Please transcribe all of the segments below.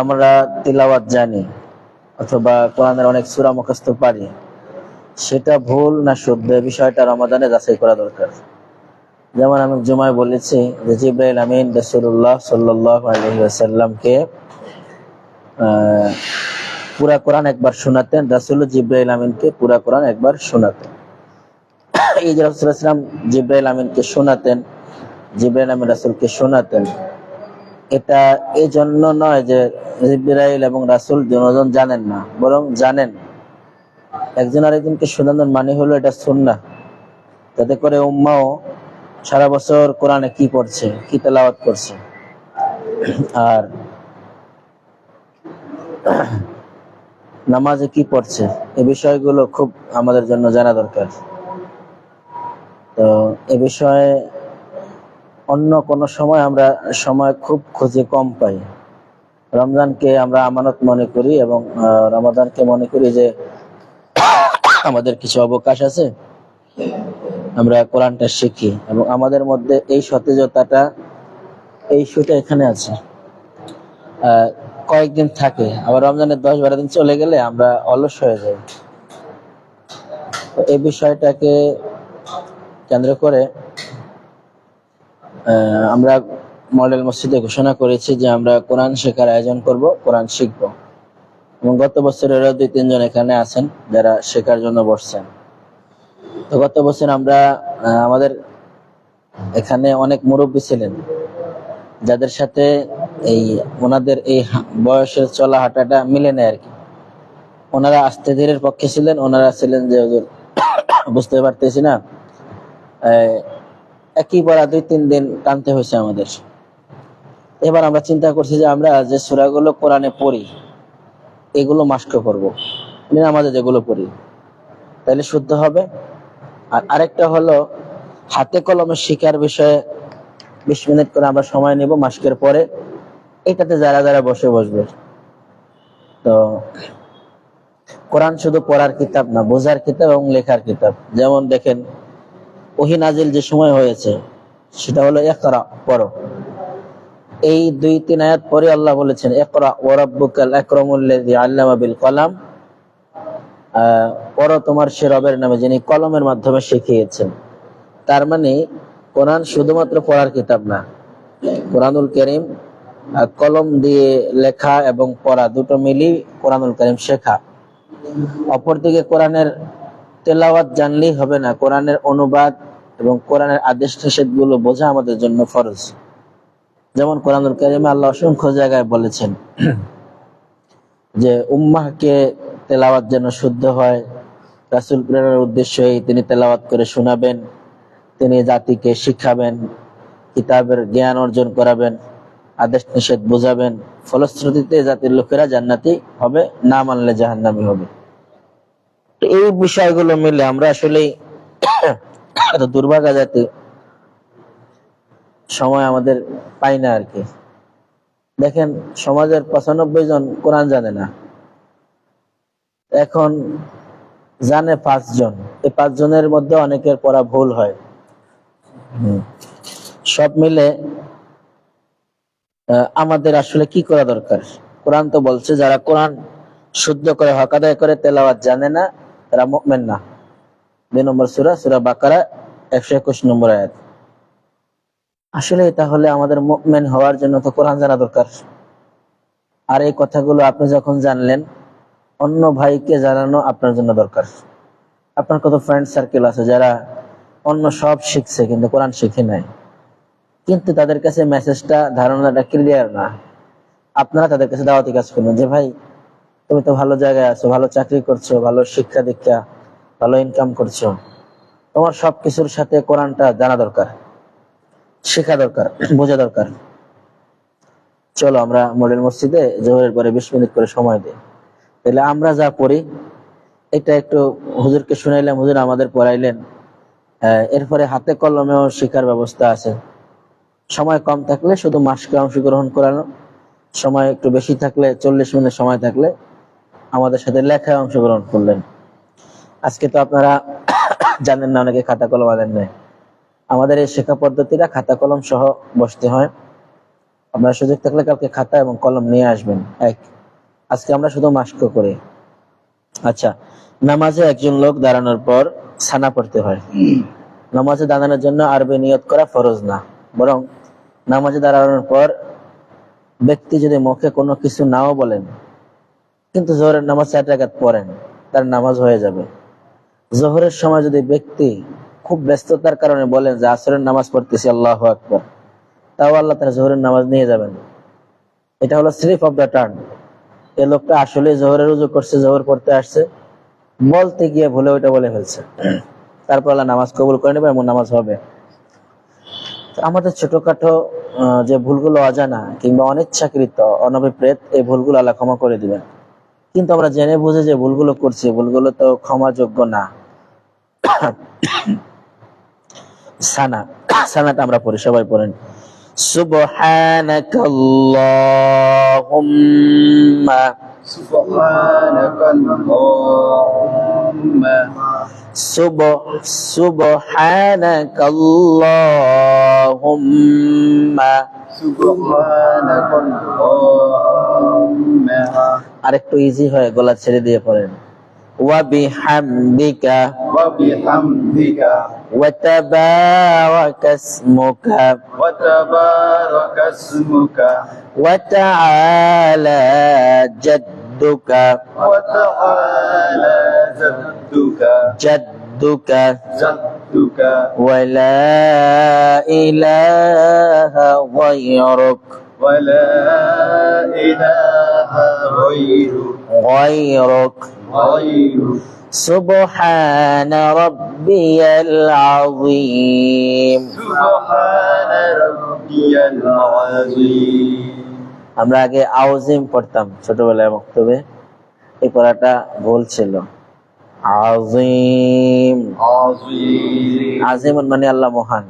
আমরা তিলাওয়াত জানি, অথবা কোরআনের অনেক সূরা মুখস্থ পারি। সেটা ভুল না শুদ্ধ বিষয়টা রমাদানে যাচাই করা দরকার। যেমন আমি জুমায় বলেছি যে জিব্রাইল আমিন রসুল্লাহ সাল্লাহ আলহিসাল্লামকে পুরা কোরআন একবার শোনাতেন, রাসুল জিব্রাইল আমিনকে পুরা কোরআন একবার শোনাতেন। এই যে রাসুলাম জিব্রাইল আমিনকে শোনাতেন, জিব্রাইল আমিন রাসুলকে শোনাতেন এটা এই জন্য নয় যে জিব্রাইল এবং রাসুল দুজন জানেন না, বরং জানেন। একজন আরেকজনকে শোনানোর মানে হলো এটা সুন্নাহ। যাতে করে উম্মাও সারা বছর কোরআনে কি পড়ছে, কি তেলাওয়াত করছে। আর নামাজে কি পড়ছে, এ বিষয়গুলো খুব আমাদের জন্য জানা দরকার। তো এ বিষয়ে অন্য কোন সময় আমরা সময় খুব খুঁজে কম পাই। রমজানকে আমরা আমানত মনে করি এবং রমাদানকে মনে করি যে আমাদের কিছু অবকাশ আছে। আমরা কোরআনটা শিখি এবং আমাদের মধ্যে এই সতেজতাটা, এই সুটা এখানে আছে। কয়েকদিন থাকে, আবার রমজানের দশ বারো দিন চলে গেলে আমরা অলস হয়ে যাই। এই বিষয়টাকে কেন্দ্র করে আমরা মডেল মসজিদে ঘোষণা করেছি যে আমরা কোরআন শেখার আয়োজন করব, কোরআন শিখব। এবং গত বছরেরও দুই তিনজন এখানে আছেন যারা শেখার জন্য বসছেন। তো গত বছর আমরা আমাদের এখানে অনেক মুরব্বী ছিলেন, যাদের সাথে এই ওনাদের এই বয়সের চলা হাঁটাটা মিলে নেয় আর কি। ওনারা আস্তে ধীরের পক্ষে ছিলেন, ওনারা ছিলেন যে বুঝতে পারতেছি না একই পড়া দুই, তিন দিন টানতে হয়েছে আমাদের। এবার আমরা চিন্তা করছি যে আমরা যে সূরাগুলো কোরআনে পড়ি, এগুলো মাস্ক করব আমাদের যেগুলো পড়ি, তাহলে শুদ্ধ হবে। আর আরেকটা হলো, হাতে কলমে শিকার বিষয়ে বিশ মিনিট করে আমরা সময় নেব মাস্কের পরে। এটাতে যারা যারা বসে বসবে। তো কোরআন শুধু পড়ার কিতাব না, বোঝার কিতাব এবং লেখার কিতাব। যেমন দেখেন ওহি নাজিল যে সময় হয়েছে, সেটা হলো একরা পড়ো। এই দুই, তিন আয়াত পরে আল্লাহ বলেছেন একরা ওরাব্বুকাল আকরামুল্লাযী আল্লামা বিল কলাম। পড়ো তোমার সে রবের নামে যিনি কলমের মাধ্যমে শিখিয়েছেন। তার মানে কোরআন শুধুমাত্র পড়ার কিতাব না। কোরআনুল করিম কলম দিয়ে লেখা এবং পড়া দুটো মিলি কোরআনুল করিম শেখা। অপরদিকে কোরআনের তেলাওয়াত জানলেই হবে না, কোরআনের অনুবাদ এবং কোরআনের আদেশ নিষেধগুলো বোঝা আমাদের জন্য ফরজ। যেমন কোরআনুল কারিমে আল্লাহ অসংখ্য জায়গায় বলেছেন যে, উম্মাহকে তেলাওয়াত যেন শুদ্ধ হয়। রাসুল প্রেরণের উদ্দেশ্যেই তিনি তেলাওয়াত করে শোনাবেন। তিনি জাতিকে শিখাবেন, কিতাবের জ্ঞান অর্জন করাবেন, আদেশ নিষেধ বোঝাবেন। ফলশ্রুতিতে জাতির লোকেরা জান্নাতি হবে, না মানলে জাহান্নামি হবে। তো এই বিষয়গুলো মিলে আমরা আসলে এত দুর্ভাগা জাতি সময় আমাদের পাই না আর কি। দেখেন, সমাজের পঁচানব্বই জন কোরআন জানে না। এখন জানে পাঁচজন। এই পাঁচজনের মধ্যে অনেকের পড়া ভুল হয়। সব মিলে আমাদের আসলে কি করা দরকার? কোরআন তো বলছে, যারা কোরআন শুদ্ধ করে হকাদায় করে, তেলাওয়াত জানে না, তারা মুমিন না। দুই নম্বর সুরা সুরা বাকারা একশো একুশ নম্বর আয়াত। আসলে তাহলে আমাদের মুমিন হওয়ার জন্য তো কোরআন জানা দরকার। আর এই কথাগুলো আপনি যখন জানলেন, অন্য ভাইকে জানানো আপনার জন্য দরকার। আপনার কত ফ্রেন্ড সার্কেল আছে যারা অন্য সব শিখছে কিন্তু কোরআন শিখে নাই। কিন্তু তাদের কাছে মেসেজটা ধারণাটা ক্লিয়ার না। আপনারা তাদের কাছে দাওয়াতি কাজ করবেন যে, ভাই, তুমি তো ভালো জায়গায় আছো, ভালো চাকরি করছ, ভালো শিক্ষা দীক্ষা, ভালো ইনকাম করছ। তোমার সবকিছুর সাথে কোরআনটা জানা দরকার, শেখা দরকার, বোঝা দরকার। চলো আমরা মডেল মসজিদে জোহরের পরে বিশ মিনিট করে সময় দিই। তাহলে আমরা যা পড়ি, এটা একটু হুজুরকে শুনাইলাম, হুজুর আমাদের পড়াইলেন। এরপরে হাতে কলমেও শেখার ব্যবস্থা আছে। সময় কম থাকলে শুধু মাসকে অংশগ্রহণ করানো, সময় একটু বেশি থাকলে চল্লিশ মিনিট সময় থাকলে আমাদের সাথে লেখায় অংশগ্রহণ করলেন। আজকে তো আপনারা জানেন না, অনেকে খাতা কলম আনেন নাই। আমাদের এই শেখা পদ্ধতিটা খাতা কলম সহ বসতে হয়। আপনার সুযোগ থাকলে কালকে খাতা এবং কলম নিয়ে আসবেন। এক, আজকে আমরা শুধু মাস্ক করি। আচ্ছা নামাজে একজন লোক দাঁড়ানোর পর ছানা পড়তে হয়। নামাজে দাঁড়ানোর জন্য আরবি নিয়ত করা ফরজ না। বরং নামাজে দাঁড়ানোর পর ব্যক্তি যদি মুখে কোনো কিছু নাও বলেন, কিন্তু জোহরের নামাজ চার রাকাত পড়েন, তার নামাজ হয়ে যাবে। জোহরের সময় যদি ব্যক্তি খুব ব্যস্ততার কারণে বলেন যে আসরের নামাজ পড়তেছি, আল্লাহ আকবর, তাও আল্লাহ তার জোহরের নামাজ নিয়ে যাবেন। এটা হলো স্লিপ অফ দ্য টার্ন। এ লোকটা আসলে জোহরের রুজু করছে, জোহর পড়তে আসছে, বলতে গিয়ে ভুলে ওইটা বলে ফেলছে। তারপর আল্লাহ নামাজ কবুল করে নেবে এমন নামাজ হবে। আমাদের ছোটখাটো যে ভুলগুলো অজানা কিংবা অনিচ্ছাকৃত, অনভিপ্রেত, এই ভুলগুলো আল্লাহ ক্ষমা করে দিবেন। কিন্তু আমরা জেনে বুঝে যে ভুলগুলো করছি, ভুলগুলো তো ক্ষমাযোগ্য না। সানা সানাটা আমরা পড়ি সবাই পড়েন সুবহানাক আল্লাহুম্মা سبحانك اللهم সুব সুবহানাক আল্লাহুম্মা سبحانك اللهم আরেকটু ইজি হয় গলা ছেড়ে দিয়ে পড়েন وبحمدك. وبحمدك. وتبارك اسمك. وتبارك اسمك. وتعالى جدك. وتعالى جدك. جدك. جدك. ولا إله غيرك. ولا إله غيرك غيرك غيرك سبحان ربي العظيم سبحان ربي العظيم আমরা আগে আউজিম পড়তাম ছোটবেলায় মক্তবে এই পড়াটা ভুল ছিল আজিম عظيم আজিম মানে আল্লাহ মহান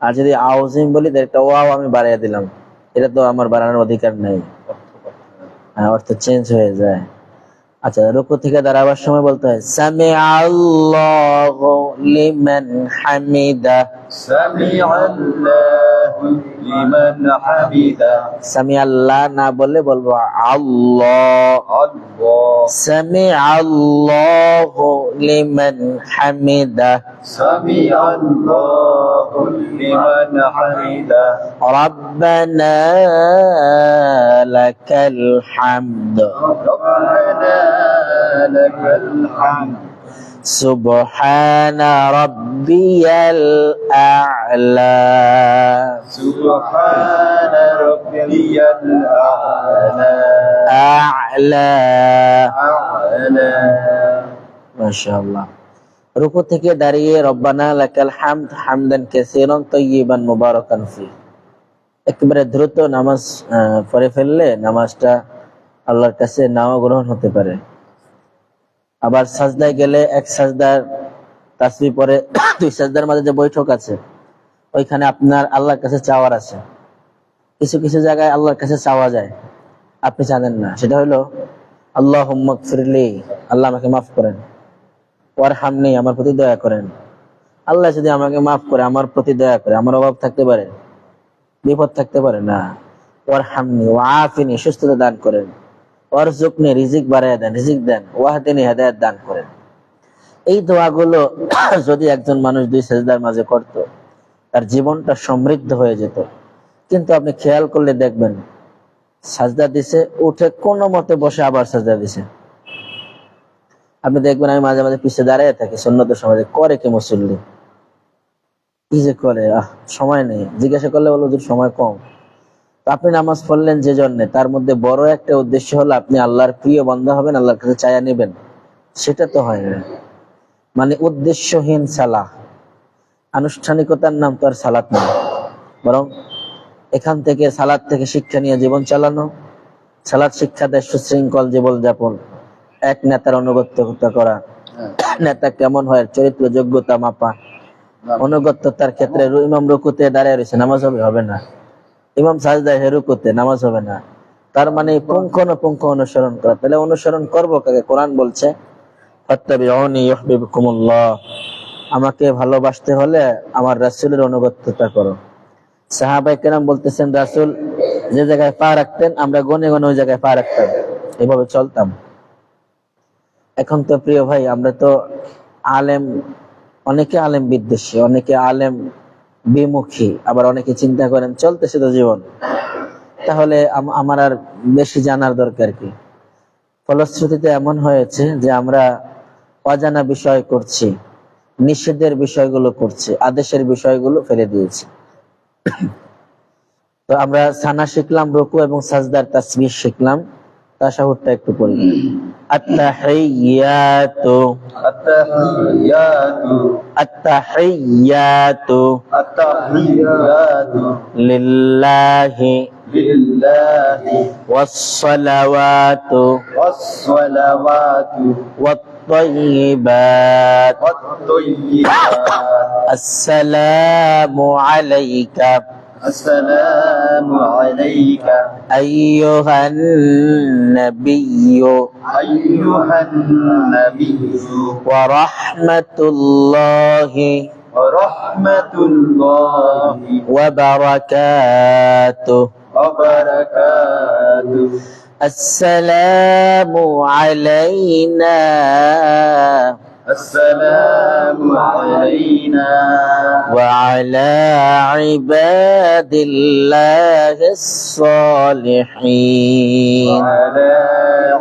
আর যদি আউজিম বলি তাহলে একটা ওয়াও আমি বাড়িয়ে দিলাম এটা তো আমার বাড়ানোর অধিকার নেই হ্যাঁ, হ্যাঁ, অর্থ চেঞ্জ হয়ে যায়। আচ্ছা রুকু থেকে দাঁড়াবার সময় বলতে হয় সামি আল্লাহ লিমান হামিদা। সামি আল্লাহ لمن حمده সামি আল্লাহ না বললে বলবো আল্লাহ الله সামি আল্লাহ লিমান হামিদা سمع الله لمن حمده ربنا لك الحمد ربنا لك الحمد سبحان ربي الأعلى سبحان ربي الأعلى أعلى أعلى ما شاء الله রুকু থেকে দাঁড়িয়ে রব্বানা লাকাল হামদ হামদান কাসীরান তাইয়িবান মুবারাকান ফি একেবারে দ্রুত নামাজ আহ, পড়ে ফেললে নামাজটা আল্লাহর কাছে নাও গ্রহণ হতে পারে আবার সাজদায় গেলে এক সাজদার তাসবি পরে দুই সাজদার মাঝে যে বৈঠক আছে, ওইখানে আপনার আল্লাহর কাছে চাওয়ার আছে। কিছু কিছু জায়গায় আল্লাহর কাছে চাওয়া যায়। আপনি জানেন না। সেটা হলো আল্লাহ ফিরলি আল্লাহ আমাকে মাফ করেন। ওর হামনি আমার প্রতি দয়া করেন। আল্লাহ যদি আমাকে মাফ করে, আমার প্রতি দয়া করে, আমার অভাব থাকতে পারে? বিপদ থাকতে পারে? না। ওর হামনি ও আফিনি সুস্থতা দান করেন। ওর জুকনি রিজিক বাড়াইয়া দেন, রিজিক দেন, ওয়াহদিনী হেদায়ত দান করেন। এই দোয়াগুলো যদি একজন মানুষ দুই সেজদার মাঝে করত, তার জীবনটা সমৃদ্ধ হয়ে যেত। কিন্তু আপনি খেয়াল করলে দেখবেন, সাজদা দিছে, উঠে কোনো মতে বসে আবার সাজদা দিছে। আপনি দেখবেন আমি মাঝে মাঝে পিছিয়ে দাঁড়িয়ে থাকি সন্ন্যত সমাজে করে কি মুসল্লি? কি যে করে? আহ, সময় নেই। জিজ্ঞাসা করলে বলব যে সময় কম। আপনি নামাজ পড়লেন যে জন্য, তার মধ্যে বড় একটা উদ্দেশ্য হলো আপনি আল্লাহর প্রিয় বন্ধ হবেন, আল্লাহর কাছে চায়া নেবেন। সেটা তো হয় না। মানে উদ্দেশ্যহীন সালাহ। আনুষ্ঠানিকতার নাম তো আর সালাত নয় বরং এখান থেকে সালাদ থেকে শিক্ষা নিয়ে জীবন চালানো। সালাদ শিক্ষা দেয় সুশৃঙ্খল জীবন যাপন এক নেতার অনুগত্য করা। নেতা কেমন হয়, চরিত্র যোগ্যতা মাপা। অনুগত্যতার ক্ষেত্রে রু- ইমাম রুকুতে দাঁড়িয়ে রয়েছে, নামাজ হবে না। ইমাম সাজদায় হে রুকুতে নামাজ হবে না। তার মানে পুঙ্খানুপুঙ্খ অনুসরণ করা। তাহলে অনুসরণ করব কাকে? কোরআন বলছে আমাকে ভালোবাসতে হলে আমার রাসূলের অনুগত্যতা করো। সাহাবাই কেরাম বলতেছেন, রাসূল, যে জায়গায় পা রাখতেন, আমরা গনে গনে ওই জায়গায় পা রাখতাম। এভাবে চলতাম। এখন তো প্রিয় ভাই, আমরা তো আলেম, অনেকে আলেম বিদ্বেষী, অনেকে আলেম বিমুখী। আবার অনেকে চিন্তা করেন, চলতেছে তো জীবন। তাহলে আমার আর বেশি জানার দরকার কি? ফলশ্রুতিতে এমন হয়েছে যে আমরা অজানা বিষয় করছি, নিষেধের বিষয়গুলো করছি, আদেশের বিষয়গুলো ফেলে দিয়েছি। তো আমরা সানা শিখলাম, রুকু এবং সাজদার তাসবিহ শিখলাম। তাশাহুদটা একটু পড়ি। التحيات. التحيات. التحيات. التحيات. لله. لله. والصلوات. والصلوات. والطيبات. والطيبات. السلام عليك. السلام عليك. أيها النبي. أيها النبي. ورحمة الله. ورحمة الله. وبركاته. وبركاته. السلام علينا. السلام علينا وعلى عباد الله الصالحين وعلى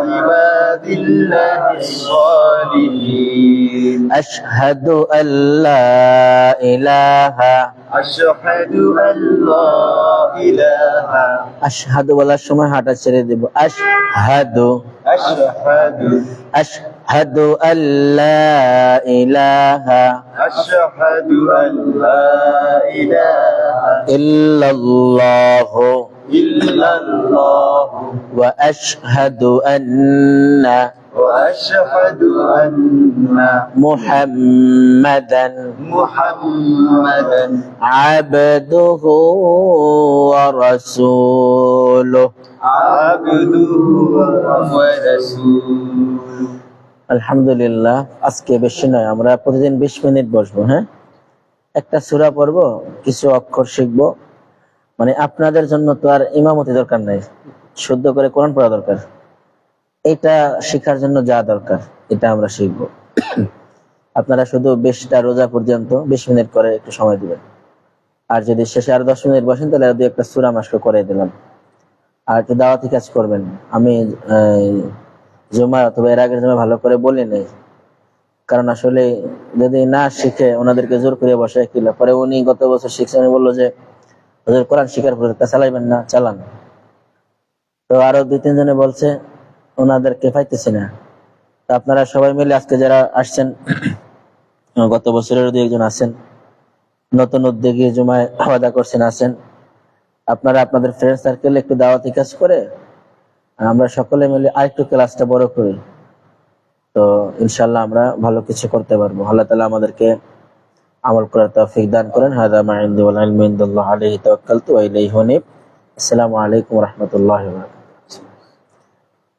عباد الله الصالحين أشهد أن لا إله أشهد أن لا إله أشهد বলার সময় হাঁটা ছেড়ে দেব أشهد أشهد أشهد أن لا إله أشهد أن لا إله إلا الله إلا الله وأشهد أن وأشهد أن محمدا محمدا عبده ورسوله. عبده ورسوله. আলহামদুলিল্লাহ, আজকে বেশি নয়, আমরা প্রতিদিন বিশ মিনিট বসবো হ্যাঁ? একটা সুরা পড়ব, কিছু অক্ষর শিখব। মানে আপনাদের জন্য তো আর ইমামতি দরকার নাই, শুদ্ধ করে কোরআন পড়া দরকার। এটা শেখার জন্য যা দরকার, এটা আমরা শিখব। আপনারা শুধু বিশটা রোজা পর্যন্ত, বিশ মিনিট করে একটু সময় দিবেন। আর যদি শেষে আর দশ মিনিট বসেন, তাহলে দুই একটা সুরা মাস্ক করে দিলাম। আর একটু দাওয়াতি কাজ করবেন। আমি আহ, জুমা অথবা এর আগের জমা ভালো করে বলি নাই। কারণ আসলে যদি না শিখে ওনাদেরকে জোর করে বসে কিল পরে উনি গত বছর শিখছেন বলল যে ওদের কোরআন শিকার পরীক্ষা চালাইবেন না চালান। তো আরও দুই তিনজনে বলছে ওনাদেরকে পাইতেছি না। তো আপনারা সবাই মিলে আজকে যারা আসছেন গত বছরের দুই একজন আছেন নতুন উদ্যোগী জুমায় ওয়াদা করছেন আছেন আপনারা আপনাদের ফ্রেন্ড সার্কেল একটু দাওয়াতি কাজ করে আমরা সকলে মিলে আরেকটু ক্লাসটা বড় করি। তো ইনশাল্লাহ আমরা ভালো কিছু করতে পারব। আল্লাহ তালা আমাদেরকে আমল করার তৌফিক দান করেন। হাদা মা ইনদি ওয়াল ইলমু ইনদাল্লাহ ওয়া ইলাইহি হুনিব। আসসালামু আলাইকুম রাহমাতুল্লাহি বারাকাতুহু।